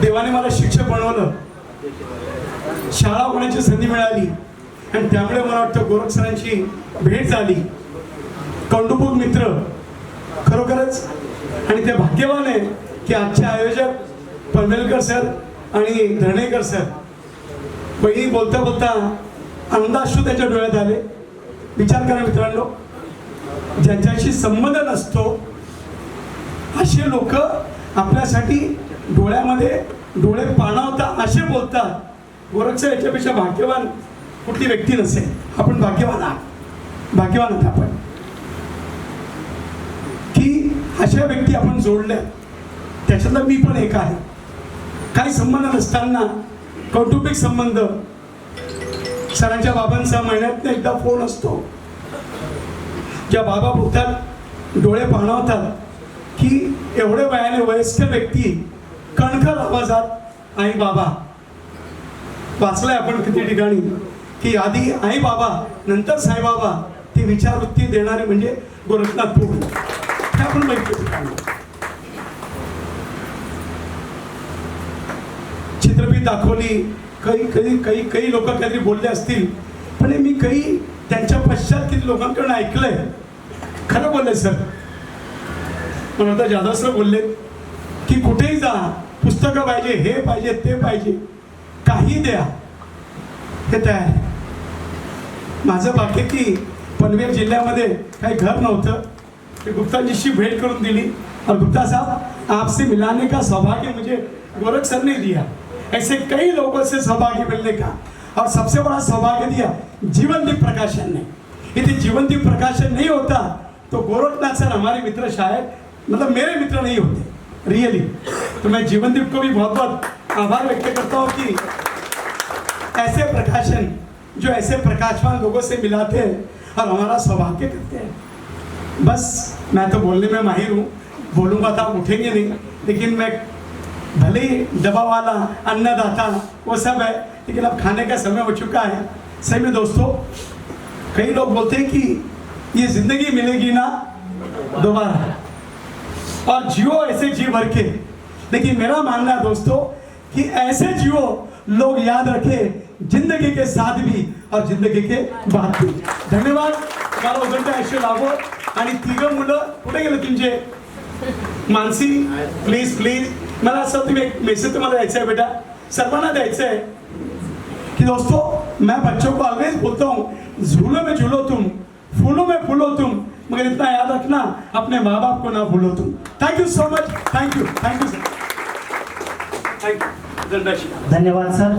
देवाने मला शिक्षक बनवलं. शाळा होण्याची संधी मिळाली. आणि त्यामुळे मला वाटतं गोरख सरांची भेट झाली. कौंडुपूर मित्र खरोखरच आणि ते भाग्यवान आहे की आजचे आयोजक पनवेलकर सर आणि धरणेकर सर. पहिली बोलता बोलता अंदाशू त्याच्या डोळ्यात आले. विचार करा मित्रांनो ज्यांच्याशी संबंध नसतो असे लोक आपल्यासाठी डोळ्यामध्ये डोळे पाणावता असे बोलतात. गोरक्षा याच्यापेक्षा भाग्यवान कुठली व्यक्ती नसेल. आपण भाग्यवान आहात. भाग्यवान आहात आपण. की अशा व्यक्ती आपण जोडल्या त्याच्यातला मी पण एक आहे. काही संबंध नसताना कौटुंबिक संबंध. सरांच्या बाबांचा महिन्यातनं एकदा फोन असतो. ज्या बाबा बोलतात डोळे पाहणवतात की एवढे वयाने वयस्कर व्यक्ती कणखर आवाजात आई बाबा. वाचलंय आपण किती ठिकाणी की आधी आई बाबा नंतर साईबाबा ती विचारवृत्ती देणारे म्हणजे गोरखनाथ प्रभू हे आपण माहिती चित्रपट दाखवली काही काही काही काही लोक काहीतरी बोलले असतील पण मी काही त्यांच्या पश्चात किती लोकांकडून ऐकलंय. खरं बोलले सर. पण आता जाधव सर बोलले की कुठेही जा पुस्तकं पाहिजे हे पाहिजे ते पाहिजे काही द्या. हे तयार माझं बाकी की पनवेल जिल्ह्यामध्ये काही घर नव्हतं. ते गुप्ताजीशी भेट करून दिली. और गुप्ता साहब आपसे मिलाने का सौभाग्य मुझे गोरख सर ने दिया. ऐसे कई लोगों से सौभाग्य मिलने का. और सबसे बड़ा सौभाग्य दिया जीवनदीप प्रकाशन ने. यदि जीवनदीप प्रकाशन नहीं होता तो गोरखनाथ सर हमारे मित्र शायद मतलब मेरे मित्र नहीं होते. रियली तो मैं जीवनदीप को भी बहुत बहुत आभार व्यक्त करता हूँ कि ऐसे प्रकाशन, जो ऐसे प्रकाशवान लोगों से मिलाते हैं और हमारा सौभाग्य करते हैं। बस मैं तो बोलने में माहिर हूँ, बोलूँगा तो आप उठेंगे नहीं, लेकिन मैं भले ही दवा वाला अन्नदाता, वो सब है, लेकिन अब खाने का समय हो चुका है। सही में दोस्तों, कई लोग बोलते हैं कि ये ज़िंदगी मिलेगी ना दोबारा। और जियो ऐसे जी भर के। लेकिन मेरा मानना है दोस्तों कि ऐसे जियो लोग याद रखे जिंदगी के साथ भी और जिंदगी के बाद भी। धन्यवाद। मला उदंड आयुष्य लाभो आणि तिघं मुलं कुठे गेले तुमचे? Mansi please please. मला असं तुम्ही एक मेसेज तुम्हाला द्यायचा आहे बेटा. सर्वांना द्यायचं आहे. कि दोस्तों मैं बच्चों को ऑलवेज बोलता हूँ झूलों में झूलो तुम फूलों में फूलो तुम मगर इतना याद रखना अपने माँ बाप को ना भूलो तुम। Thank you so much thank you thank you sir धन्यवाद सर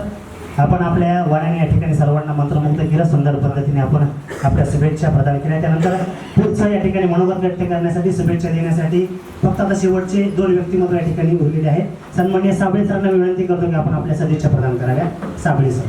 आपण आपल्या वाण्याने या ठिकाणी सर्वांना मंत्रमुग्ध केलं सुंदर पद्धतीने आपण आपल्या शुभेच्छा प्रदान केल्या. त्यानंतर पुढचं या ठिकाणी मनोगत व्यक्त करण्यासाठी शुभेच्छा देण्यासाठी फक्त आता शेवटचे दोन व्यक्तिमत्व या ठिकाणी उरलेले आहेत. सन्मान्य साबळे सरांना विनंती करतो की आपण आपल्या सदिच्छा प्रदान कराव्या. साबळे सर.